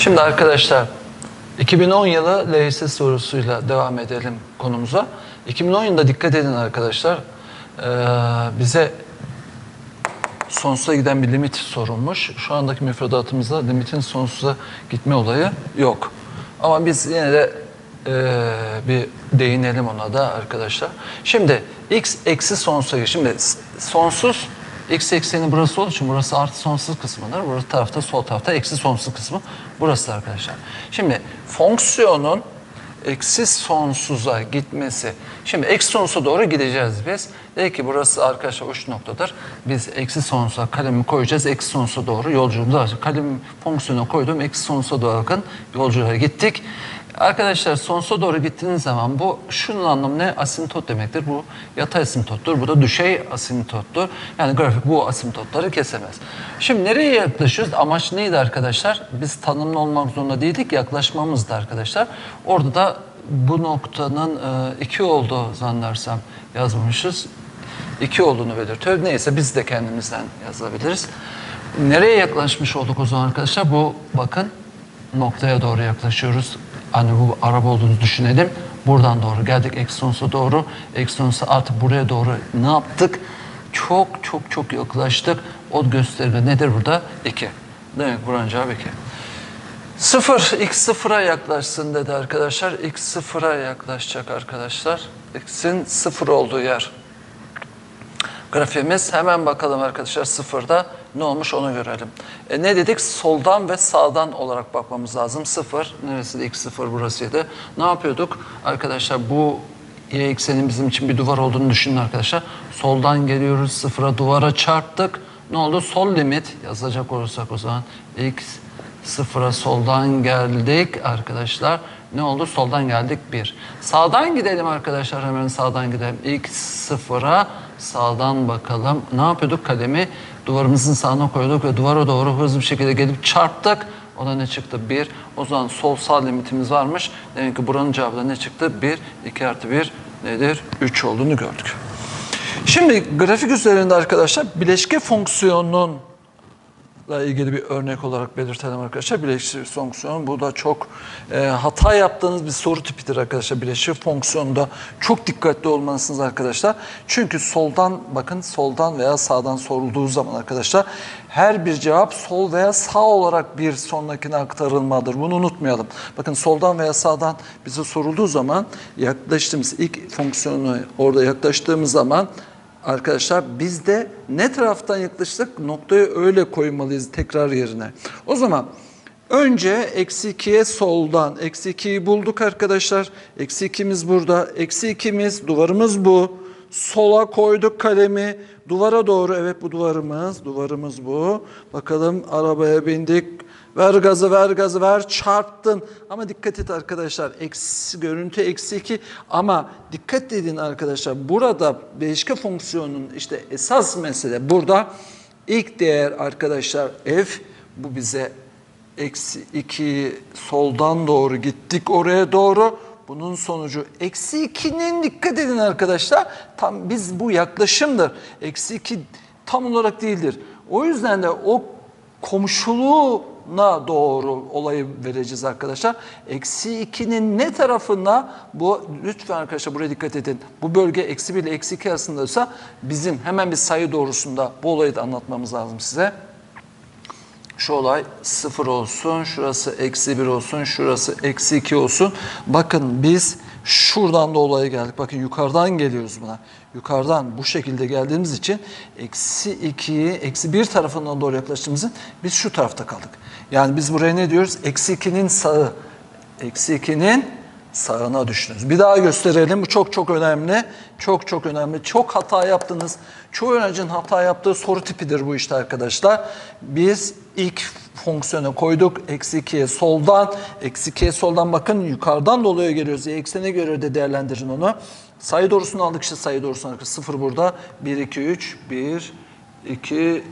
Şimdi arkadaşlar 2010 yılı LHS sorusuyla devam edelim konumuza. 2010 yılında dikkat edin arkadaşlar. Bize sonsuza giden bir limit sorulmuş. Şu andaki müfredatımızda limitin sonsuza gitme olayı yok. Ama biz yine de bir değinelim ona da arkadaşlar. Şimdi x eksi sonsuza. Şimdi sonsuz x ekseni burası olduğu için burası artı sonsuz kısmıdır. Burası tarafta sol tarafta eksi sonsuz kısmı burası arkadaşlar. Şimdi fonksiyonun eksi sonsuza gitmesi. Şimdi eksi sonsuza doğru gideceğiz biz. Dedik ki burası arkadaşlar uç noktadır. Biz eksi sonsuza kalemi koyacağız. Eksi sonsuza doğru yolculuğumuza başlayacağız. Kalemi fonksiyona koydum. Eksi sonsuza doğru bakın yolculuğa gittik. Arkadaşlar sonsuza doğru gittiğiniz zaman bu şunun anlamı ne? Asintot demektir. Bu yatay asintottur. Bu da düşey asintottur. Yani grafik bu asintotları kesemez. Şimdi nereye yaklaşıyoruz? Amaç neydi arkadaşlar? Biz tanımlı olmak zorunda değildik. Yaklaşmamızdı arkadaşlar. Orada da bu noktanın e, iki olduğu zannedersem yazmışız. İki olduğunu belirtiyor. Neyse biz de kendimizden yazabiliriz. Nereye yaklaşmış olduk o zaman arkadaşlar? Bu bakın noktaya doğru yaklaşıyoruz. Hani bu araba olduğunu düşünelim. Buradan doğru geldik Exynos'a doğru. Exynos'a artık buraya doğru ne yaptık? Çok çok çok yaklaştık. O gösterge nedir burada? 2. Demek buranın cevabı 2. Sıfır, x sıfıra yaklaşsın dedi arkadaşlar. X sıfıra yaklaşacak arkadaşlar. X'in sıfır olduğu yer. Grafiğimiz hemen bakalım arkadaşlar sıfırda ne olmuş onu görelim. E, ne dedik? Soldan ve sağdan olarak bakmamız lazım. Sıfır, neresi de x sıfır burasıydı. Ne yapıyorduk? Arkadaşlar bu y eksenin bizim için bir duvar olduğunu düşünün arkadaşlar. Soldan geliyoruz sıfıra duvara çarptık. Ne oldu? Sol limit yazacak olursak o zaman x sıfıra soldan geldik arkadaşlar. Ne oldu? Soldan geldik 1. Sağdan gidelim arkadaşlar. Hemen sağdan gidelim. X sıfıra sağdan bakalım. Ne yapıyorduk? Kalemi duvarımızın sağına koyduk ve duvara doğru hızlı bir şekilde gelip çarptık. O da ne çıktı? 1. O zaman sol sağ limitimiz varmış. Demek ki buranın cevabı da ne çıktı? 1. 2 artı 1 nedir? 3 olduğunu gördük. Şimdi grafik üzerinde arkadaşlar bileşke fonksiyonunun ile ilgili bir örnek olarak belirtelim arkadaşlar. Bileşik fonksiyon bu da çok e, hata yaptığınız bir soru tipidir arkadaşlar. Bileşik fonksiyonda çok dikkatli olmalısınız arkadaşlar. Çünkü soldan bakın soldan veya sağdan sorulduğu zaman arkadaşlar her bir cevap sol veya sağ olarak bir sonrakine aktarılmadır. Bunu unutmayalım. Bakın soldan veya sağdan bize sorulduğu zaman yaklaştığımız ilk fonksiyonu orada yaklaştığımız zaman Arkadaşlar biz de ne taraftan yaklaştık noktayı öyle koymalıyız tekrar yerine. O zaman önce eksi 2'ye soldan eksi 2'yi bulduk arkadaşlar. Eksi 2'miz burada. Eksi 2'miz duvarımız bu. Sola koyduk kalemi. Duvara doğru evet bu duvarımız. Duvarımız bu. Bakalım arabaya bindik. Ver gazı ver gazı ver çarptın. Ama dikkat et arkadaşlar eksi, görüntü eksi 2 ama dikkat edin arkadaşlar burada değişke fonksiyonun işte esas mesele burada ilk değer arkadaşlar f bu bize eksi 2 soldan doğru gittik oraya doğru. Bunun sonucu eksi 2'nin dikkat edin arkadaşlar. Tam biz bu yaklaşımdır. Eksi 2 tam olarak değildir. O yüzden de o komşuluğuna doğru olayı vereceğiz arkadaşlar. Eksi 2'nin ne tarafına bu lütfen arkadaşlar buraya dikkat edin. Bu bölge eksi 1 ile eksi 2 arasındaysa bizim hemen bir sayı doğrusunda bu olayı da anlatmamız lazım size. Şu olay sıfır olsun, şurası eksi bir olsun, şurası eksi iki olsun. Bakın biz şuradan da olaya geldik. Bakın yukarıdan geliyoruz buna. Yukarıdan bu şekilde geldiğimiz için eksi ikiyi, eksi bir tarafından doğru yaklaştığımızın biz şu tarafta kaldık. Yani biz buraya ne diyoruz? Eksi ikinin sağı. Eksi ikinin sağına düştünüz. Bir daha gösterelim. Bu çok çok önemli. Çok çok önemli. Çok hata yaptınız. Çoğu öğrencinin hata yaptığı soru tipidir bu işte arkadaşlar. Biz ilk fonksiyona koyduk. Eksi 2'ye soldan. Eksi 2'ye soldan bakın yukarıdan doluya geliyoruz. Y eksene göre de değerlendirin onu. Sayı doğrusunu aldık işte sayı doğrusunu aldık. 0 burada. 1, 2, 3. 1, 2,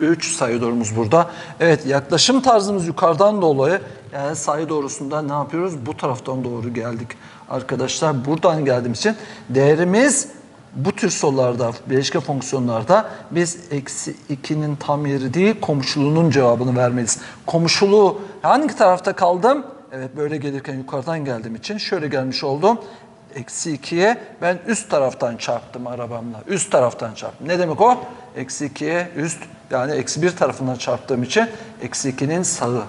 3 sayı doğrumuz burada. Evet yaklaşım tarzımız yukarıdan dolayı yani sayı doğrusunda ne yapıyoruz? Bu taraftan doğru geldik arkadaşlar. Buradan geldiğimiz için değerimiz bu tür sorularda, bileşke fonksiyonlarda biz eksi 2'nin tam yeri değil, komşuluğunun cevabını vermeliyiz. Komşuluğu hangi tarafta kaldım? Evet böyle gelirken yukarıdan geldiğim için şöyle gelmiş oldum. Eksi 2'ye ben üst taraftan çarptım arabamla. Üst taraftan çarptım. Ne demek o? Eksi 2'ye üst yani eksi 1 tarafından çarptığım için eksi 2'nin sağı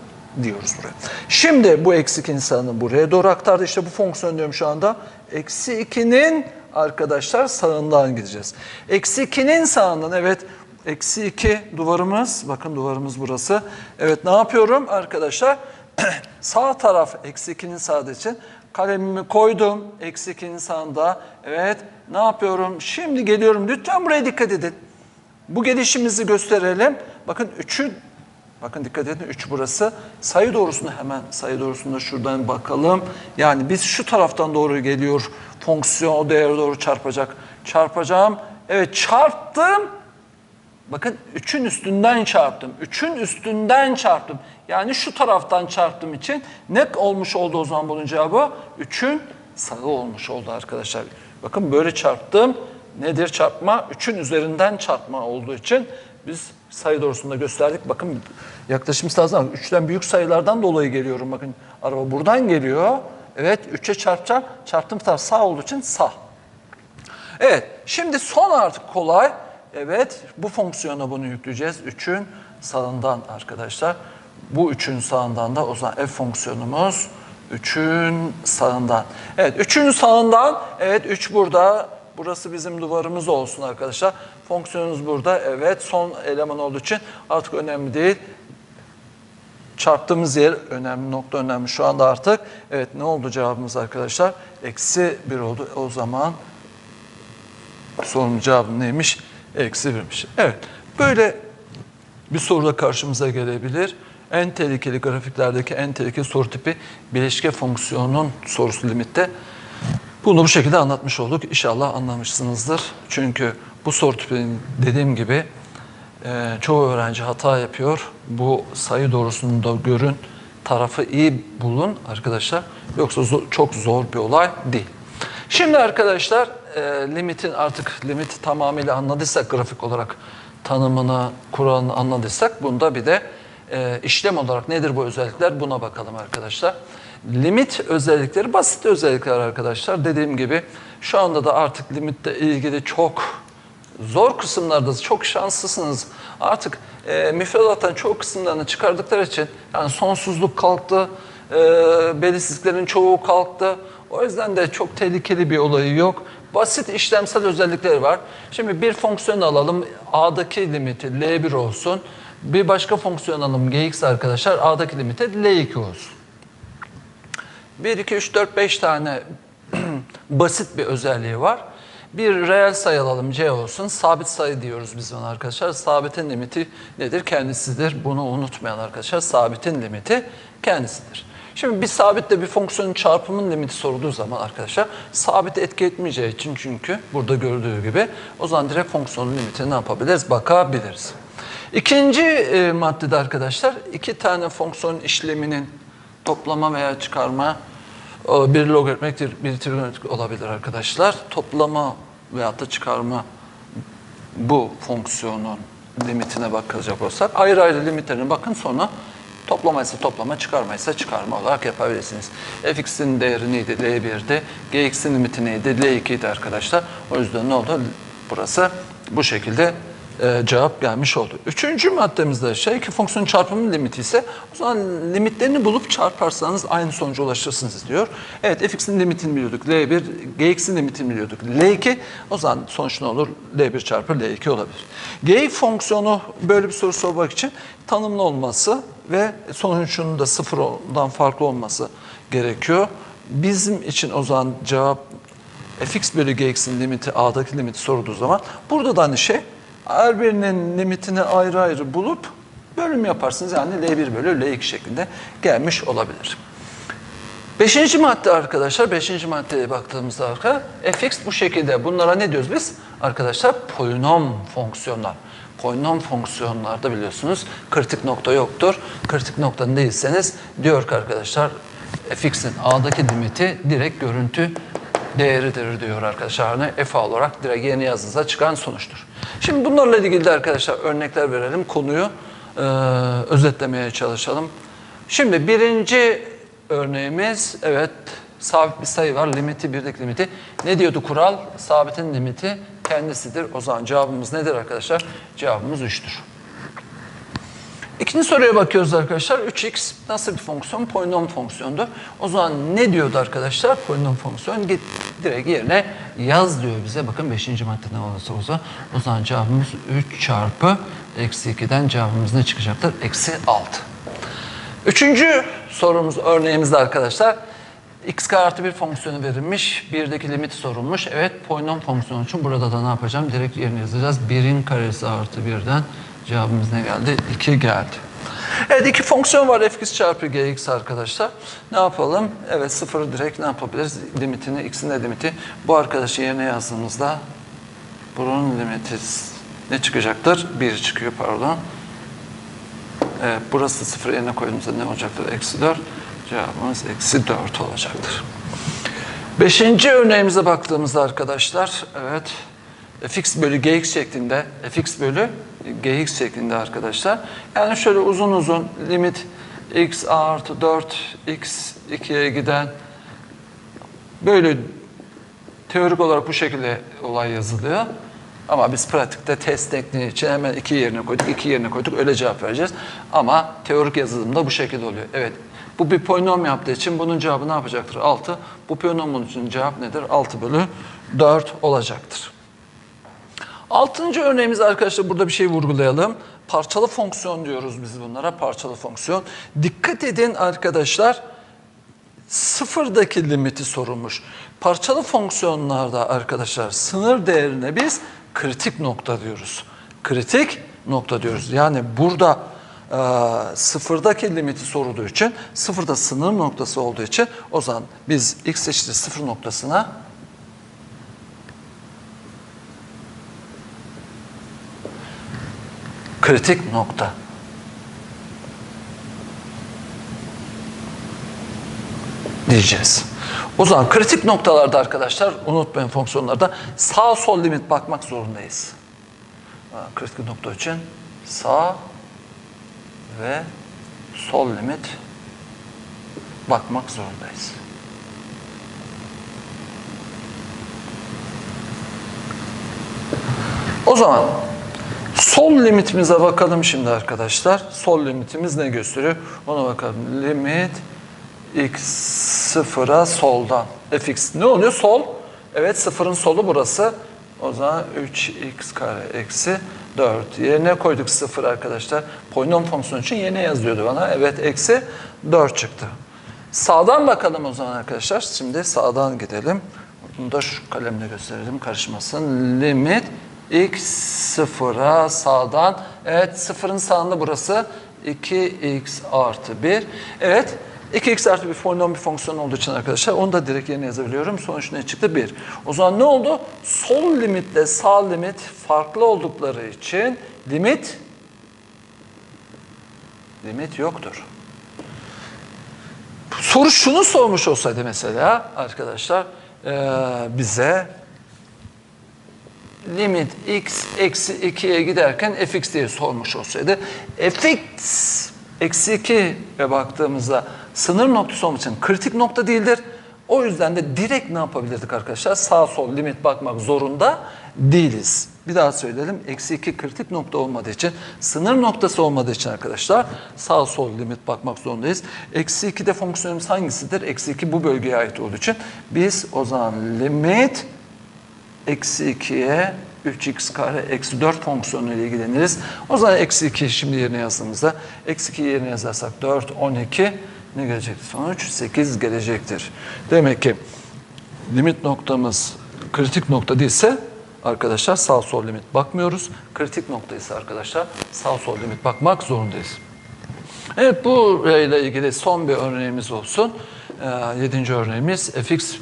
diyoruz buraya. Şimdi bu eksi 2'nin sağını buraya doğru aktardı. İşte bu fonksiyon diyorum şu anda. Eksi 2'nin arkadaşlar sağından gideceğiz. Eksi 2'nin sağından evet eksi 2 duvarımız. Bakın duvarımız burası. Evet ne yapıyorum arkadaşlar? Sağ taraf eksi 2'nin sağda için kalemimi koydum. Eksi 2'nin sağında. Evet ne yapıyorum? Şimdi geliyorum. Lütfen buraya dikkat edin. Bu gelişimizi gösterelim. Bakın 3'ü Bakın dikkat edin 3 burası. Sayı doğrusunu hemen sayı doğrusunda şuradan bakalım. Yani biz şu taraftan doğru geliyor. Fonksiyon o değere doğru çarpacak. Çarpacağım. Evet çarptım. Bakın 3'ün üstünden çarptım. 3'ün üstünden çarptım. Yani şu taraftan çarptığım için ne olmuş oldu o zaman bunun cevabı? 3'ün sağı olmuş oldu arkadaşlar. Bakın böyle çarptım. Nedir çarpma? 3'ün üzerinden çarpma olduğu için biz sayı doğrusunda gösterdik. Bakın yaklaşım lazım. 3'ten büyük sayılardan dolayı geliyorum. Bakın araba buradan geliyor. Evet 3'e çarpacağım. Çarptığım taraf sağ olduğu için sağ. Evet, şimdi son artık kolay. Evet, bu fonksiyona bunu yükleyeceğiz. 3'ün sağından arkadaşlar. Bu 3'ün sağından da o zaman f fonksiyonumuz 3'ün sağından. Evet, 3'ün sağından. Evet, 3 burada. Burası bizim duvarımız olsun arkadaşlar. Fonksiyonumuz burada. Evet, son eleman olduğu için artık önemli değil. Çarptığımız yer önemli, nokta önemli şu anda artık. Evet, ne oldu cevabımız arkadaşlar? Eksi 1 oldu. O zaman sorunun cevabı neymiş? Eksi birmiş. Evet. Böyle bir soru da karşımıza gelebilir. En tehlikeli grafiklerdeki en tehlikeli soru tipi bileşke fonksiyonun sorusu limitte. Bunu bu şekilde anlatmış olduk. İnşallah anlamışsınızdır. Çünkü bu soru tipinin dediğim gibi e, çoğu öğrenci hata yapıyor. Bu sayı doğrusunu da görün. Tarafı iyi bulun arkadaşlar. Yoksa zor- çok zor bir olay değil. Şimdi arkadaşlar e, limitin artık limiti tamamıyla anladıysak grafik olarak tanımını, kuralını anladıysak bunda bir de e, işlem olarak nedir bu özellikler buna bakalım arkadaşlar. Limit özellikleri basit özellikler arkadaşlar. Dediğim gibi şu anda da artık limitle ilgili çok zor kısımlarda çok şanslısınız. Artık e, müfredattan çok kısımlarını çıkardıkları için yani sonsuzluk kalktı, e, belirsizliklerin çoğu kalktı. O yüzden de çok tehlikeli bir olayı yok. Basit işlemsel özellikleri var. Şimdi bir fonksiyon alalım. A'daki limiti L1 olsun. Bir başka fonksiyon alalım Gx arkadaşlar. A'daki limiti L2 olsun. 1, 2, 3, 4, 5 tane basit bir özelliği var. Bir reel sayı alalım C olsun. Sabit sayı diyoruz biz ona arkadaşlar. Sabitin limiti nedir? Kendisidir. Bunu unutmayın arkadaşlar. Sabitin limiti kendisidir. Şimdi bir sabitle bir fonksiyonun çarpımının limiti sorulduğu zaman arkadaşlar sabit etki etmeyeceği için çünkü burada gördüğü gibi o zaman direkt fonksiyonun limitini ne yapabiliriz? Bakabiliriz. İkinci e, maddede arkadaşlar iki tane fonksiyon işleminin toplama veya çıkarma e, bir logaritmik bir trigonometrik olabilir arkadaşlar. Toplama veya da çıkarma bu fonksiyonun limitine bakacak olsak ayrı ayrı limitlerine bakın sonra toplama ise toplama, çıkarma ise çıkarma olarak yapabilirsiniz. fx'in değeri neydi? L1'di. gx'in limiti neydi? L2'ydi arkadaşlar. O yüzden ne oldu? Burası bu şekilde e, cevap gelmiş oldu. Üçüncü maddemizde şey ki fonksiyon çarpımının limiti ise o zaman limitlerini bulup çarparsanız aynı sonuca ulaşırsınız diyor. Evet fx'in limitini biliyorduk. L1, gx'in limitini biliyorduk. L2 o zaman sonuç ne olur? L1 çarpı L2 olabilir. G fonksiyonu böyle bir soru sormak için tanımlı olması ve sonucunun da sıfırdan farklı olması gerekiyor. Bizim için o zaman cevap fx bölü gx'in limiti a'daki limiti sorulduğu zaman burada da aynı şey her birinin limitini ayrı ayrı bulup bölüm yaparsınız. Yani L1 bölü L2 şeklinde gelmiş olabilir. Beşinci madde arkadaşlar, beşinci maddeye baktığımızda arka, fx bu şekilde. Bunlara ne diyoruz biz? Arkadaşlar polinom fonksiyonlar. Polinom fonksiyonlarda biliyorsunuz kritik nokta yoktur. Kritik nokta değilseniz diyor ki arkadaşlar fx'in a'daki limiti direkt görüntü değeridir diyor arkadaşlar. Hani f olarak direkt yeni yazınıza çıkan sonuçtur. Şimdi bunlarla ilgili de arkadaşlar örnekler verelim. Konuyu e, özetlemeye çalışalım. Şimdi birinci örneğimiz evet sabit bir sayı var. Limiti birdeki limiti. Ne diyordu kural? Sabitin limiti kendisidir. O zaman cevabımız nedir arkadaşlar? Cevabımız 3'tür. İkinci soruya bakıyoruz arkadaşlar. 3x nasıl bir fonksiyon? Polinom fonksiyondu. O zaman ne diyordu arkadaşlar? Polinom fonksiyon git direkt yerine yaz diyor bize. Bakın 5. madde ne olursa olsa. O zaman cevabımız 3 çarpı eksi 2'den cevabımız ne çıkacaktır? Eksi 6. Üçüncü sorumuz, örneğimizde arkadaşlar. x kare artı bir fonksiyonu verilmiş. Birdeki limit sorulmuş. Evet polinom fonksiyonu için burada da ne yapacağım? Direkt yerine yazacağız. 1'in karesi artı birden cevabımız ne geldi? 2 geldi. Evet iki fonksiyon var fx çarpı gx arkadaşlar. Ne yapalım? Evet sıfırı direkt ne yapabiliriz? Limitini, x'in de limiti. Bu arkadaşı yerine yazdığımızda bunun limiti ne çıkacaktır? 1 çıkıyor pardon. Evet, burası sıfır yerine koyduğumuzda ne olacaktır? Eksi 4. Cevabımız eksi 4 olacaktır. Beşinci örneğimize baktığımızda arkadaşlar, evet, fx bölü gx şeklinde, fx bölü gx şeklinde arkadaşlar. Yani şöyle uzun uzun limit x artı 4, x 2'ye giden böyle teorik olarak bu şekilde olay yazılıyor. Ama biz pratikte test tekniği için hemen iki yerine koyduk, iki yerine koyduk öyle cevap vereceğiz. Ama teorik yazılımda bu şekilde oluyor. Evet, bu bir polinom yaptığı için bunun cevabı ne yapacaktır? 6. Bu polinomun için cevap nedir? 6 bölü 4 olacaktır. Altıncı örneğimiz arkadaşlar burada bir şey vurgulayalım. Parçalı fonksiyon diyoruz biz bunlara, parçalı fonksiyon. Dikkat edin arkadaşlar, sıfırdaki limiti sorulmuş. Parçalı fonksiyonlarda arkadaşlar sınır değerine biz kritik nokta diyoruz. Kritik nokta diyoruz. Yani burada e, sıfırdaki limiti sorulduğu için, sıfırda sınır noktası olduğu için o zaman biz x eşittir sıfır noktasına kritik nokta diyeceğiz. O zaman kritik noktalarda arkadaşlar unutmayın fonksiyonlarda sağ sol limit bakmak zorundayız. Kritik nokta için sağ ve sol limit bakmak zorundayız. O zaman sol limitimize bakalım şimdi arkadaşlar. Sol limitimiz ne gösteriyor? Ona bakalım. Limit x sıfıra soldan. fx ne oluyor? Sol. Evet sıfırın solu burası. O zaman 3x kare eksi 4. Yerine koyduk sıfır arkadaşlar. Polinom fonksiyonu için yeni yazıyordu bana. Evet eksi 4 çıktı. Sağdan bakalım o zaman arkadaşlar. Şimdi sağdan gidelim. Bunu da şu kalemle gösterelim karışmasın. Limit x sıfıra sağdan. Evet sıfırın sağında burası 2x artı 1. Evet 2x artı bir polinom bir fonksiyon olduğu için arkadaşlar onu da direkt yerine yazabiliyorum. Sonuç ne çıktı? 1. O zaman ne oldu? Sol limitle sağ limit farklı oldukları için limit limit yoktur. Soru şunu sormuş olsaydı mesela arkadaşlar eee, bize limit x eksi 2'ye giderken fx diye sormuş olsaydı fx eksi 2'ye baktığımızda sınır noktası olmak için kritik nokta değildir. O yüzden de direkt ne yapabilirdik arkadaşlar? Sağ sol limit bakmak zorunda değiliz. Bir daha söyleyelim. Eksi 2 kritik nokta olmadığı için, sınır noktası olmadığı için arkadaşlar sağ sol limit bakmak zorundayız. Eksi 2'de fonksiyonumuz hangisidir? Eksi 2 bu bölgeye ait olduğu için biz o zaman limit eksi 2'ye 3x kare eksi 4 fonksiyonu ile ilgileniriz. O zaman eksi 2 şimdi yerine yazdığımızda eksi 2 yerine yazarsak 4, 12 ne gelecektir sonuç? 8 gelecektir. Demek ki limit noktamız kritik nokta değilse arkadaşlar sağ sol limit bakmıyoruz. Kritik nokta ise arkadaşlar sağ sol limit bakmak zorundayız. Evet bu ile ilgili son bir örneğimiz olsun. Ee, yedinci örneğimiz fx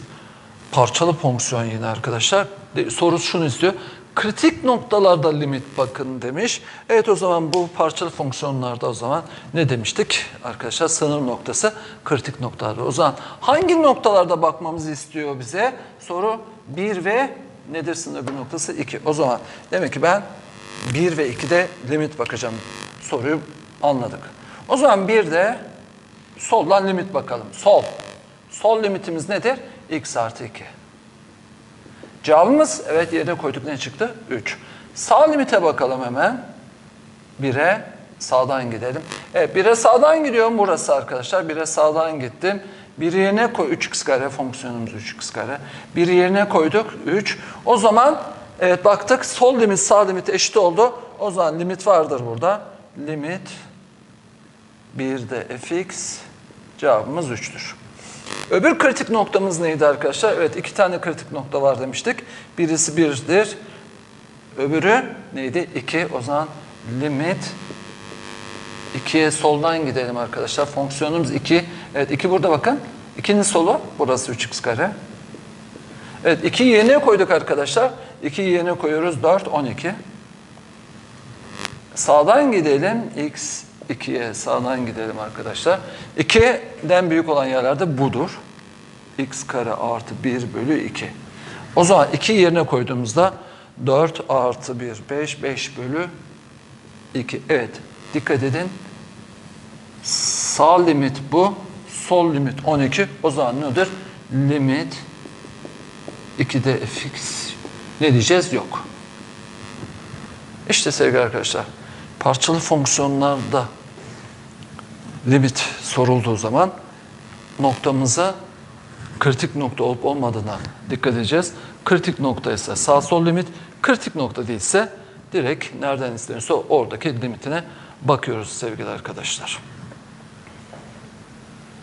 parçalı fonksiyon yine arkadaşlar. Soru şunu istiyor. kritik noktalarda limit bakın demiş. Evet o zaman bu parçalı fonksiyonlarda o zaman ne demiştik? Arkadaşlar sınır noktası kritik noktalarda. O zaman hangi noktalarda bakmamızı istiyor bize? Soru 1 ve nedir sınır bir noktası? 2. O zaman demek ki ben 1 ve 2'de limit bakacağım. Soruyu anladık. O zaman bir de soldan limit bakalım. Sol. Sol limitimiz nedir? x artı 2. Cevabımız evet yerine koyduk ne çıktı? 3. Sağ limite bakalım hemen. 1'e sağdan gidelim. Evet 1'e sağdan gidiyorum burası arkadaşlar. 1'e sağdan gittim. 1 yerine koy 3x kare fonksiyonumuz 3x kare. 1 yerine koyduk 3. O zaman evet baktık sol limit sağ limit eşit oldu. O zaman limit vardır burada. Limit 1'de fx cevabımız 3'tür. Öbür kritik noktamız neydi arkadaşlar? Evet iki tane kritik nokta var demiştik. Birisi 1'dir. Öbürü neydi? 2. O zaman limit 2'ye soldan gidelim arkadaşlar. Fonksiyonumuz 2. Evet 2 burada bakın. 2'nin solu burası 3x kare. Evet 2'yi yerine koyduk arkadaşlar. 2'yi yerine koyuyoruz 4, 12. Sağdan gidelim. X 2'ye sağdan gidelim arkadaşlar. 2'den büyük olan yerlerde budur. X kare artı 1 bölü 2. O zaman 2 yerine koyduğumuzda 4 artı 1, 5, 5 bölü 2. Evet, dikkat edin. Sağ limit bu, sol limit 12. O zaman nedir? Limit 2'de fx ne diyeceğiz? Yok. İşte sevgili arkadaşlar, parçalı fonksiyonlarda limit sorulduğu zaman noktamıza kritik nokta olup olmadığına dikkat edeceğiz. Kritik nokta ise sağ sol limit, kritik nokta değilse direkt nereden istenirse oradaki limitine bakıyoruz sevgili arkadaşlar.